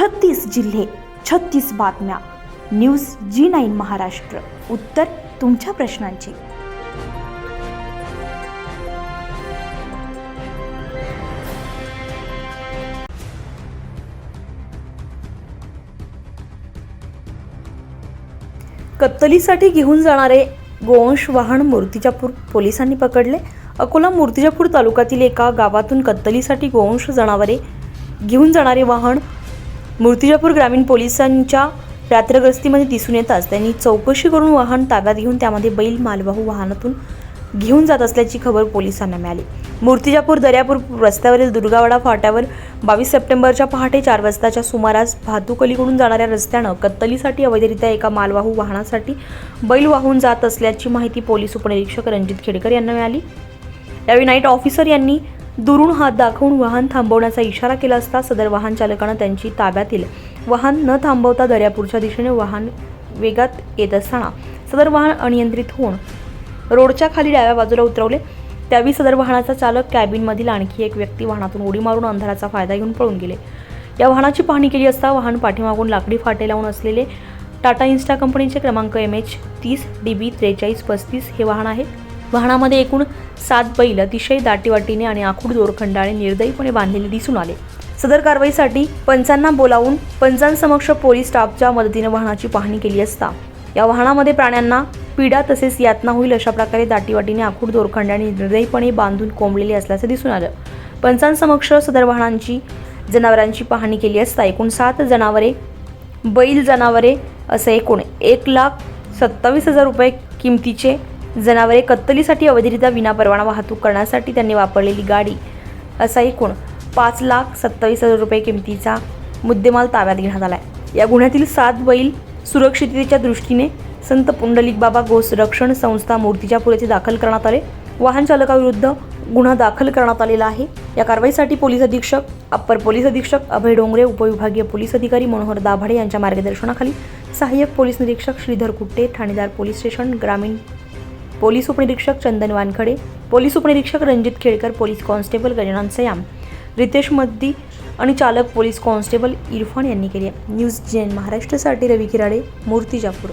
छत्तीस जिल्हे छत्तीस बातम्या. न्यूज जी नाईन महाराष्ट्र. उत्तर तुमच्या प्रश्नांची. कत्तलीसाठी घेऊन जाणारे गोवंश वाहन मूर्तिजापूर पोलिसांनी पकडले. अकोला मूर्तिजापूर तालुक्यातील एका गावातून कत्तलीसाठी गोवंश जनावरे घेऊन जाणारे वाहन मूर्तिजापूर ग्रामीण पोलिसांच्या रात्रग्रस्तीमध्ये दिसून येताच त्यांनी चौकशी करून वाहन ताब्यात घेऊन त्यामध्ये बैल मालवाहू वाहनातून घेऊन जात असल्याची खबर पोलिसांना मिळाली. मूर्तिजापूर दर्यापूर रस्त्यावरील दुर्गावाडा फाट्यावर बावीस सप्टेंबरच्या पहाटे चार वाजताच्या सुमारास भातुकलीकडून जाणाऱ्या रस्त्यानं कत्तलीसाठी अवैधरित्या एका मालवाहू वाहनासाठी बैल वाहून जात असल्याची माहिती पोलीस उपनिरीक्षक रणजित खेडकर यांना मिळाली. यावेळी नाईट ऑफिसर यांनी दुरून हात दाखवून वाहन थांबवण्याचा इशारा केला असता सदर वाहन चालकानं त्यांची ताब्यातील वाहन न थांबवता दर्यापूरच्या दिशेने वाहन वेगात येत असताना सदर वाहन अनियंत्रित होऊन रोडच्या खाली डाव्या बाजूला उतरवले. त्यावेळी सदर वाहनाचा चालक कॅबिनमधील आणखी एक व्यक्ती वाहनातून उडी मारून अंधाराचा फायदा घेऊन पळून गेले. या वाहनाची पाहणी केली असता वाहन पाठीमागून लाकडी फाटे लावून असलेले टाटा इन्स्टा कंपनीचे क्रमांक एम एच तीस डी बी त्रेचाळीस पस्तीस हे वाहन आहे. वाहनामध्ये एकूण सात बैल अतिशय दाटीवाटीने आणि आखूड दोरखंडाने निर्दयीपणे बांधलेले दिसून आले. सदर कारवाईसाठी पंचांना बोलावून पंचांसमक्ष पोलीस स्टाफच्या मदतीने वाहनाची पाहणी केली असता. या वाहनामध्ये प्राण्यांना पीडा तसेच यातना होईल अशा प्रकारे दाटीवाटीने आखूड दोरखंडाने निर्दयीपणे बांधून कोंबलेले असल्याचे दिसून आलं. पंचांसमक्ष सदर वाहनांची जनावरांची पाहणी केली असता एकूण सात जनावरे बैल जनावरे असे एकूण एक लाख सत्तावीस हजार रुपये किमतीचे जनावरे कत्तलीसाठी अवैधरित्या विनापरवाना वाहतूक करण्यासाठी त्यांनी वापरलेली गाडी. असा एकूण पाच लाख सत्तावीस हजार रुपये किमतीचा मुद्देमाल ताब्यात घेण्यात आला आहे या गुन्ह्यातील सात बैल सुरक्षिततेच्या दृष्टीने संत पुंडलिक बाबा गोसंरक्षण संस्था मूर्तिजापूर येथे दाखल करण्यात आले. वाहन चालकाविरुद्ध गुन्हा दाखल करण्यात आलेला आहे. या कारवाईसाठी पोलीस अधीक्षक अप्पर पोलीस अधीक्षक अभय डोंगरे उपविभागीय पोलीस अधिकारी मनोहर दाभाडे यांच्या मार्गदर्शनाखाली सहाय्यक पोलीस निरीक्षक श्रीधर कुट्टे ठाणेदार पोलीस स्टेशन ग्रामीण पोलीस उपनिरीक्षक चंदन वानखडे पोलीस उपनिरीक्षक रणजित खेडकर पोलीस कॉन्स्टेबल गजानन सयाम रितेश मद्दी आणि चालक पोलीस कॉन्स्टेबल इरफान यांनी केली न्यूज जेन महाराष्ट्रासाठी रवी किराडे मूर्तिजापूर.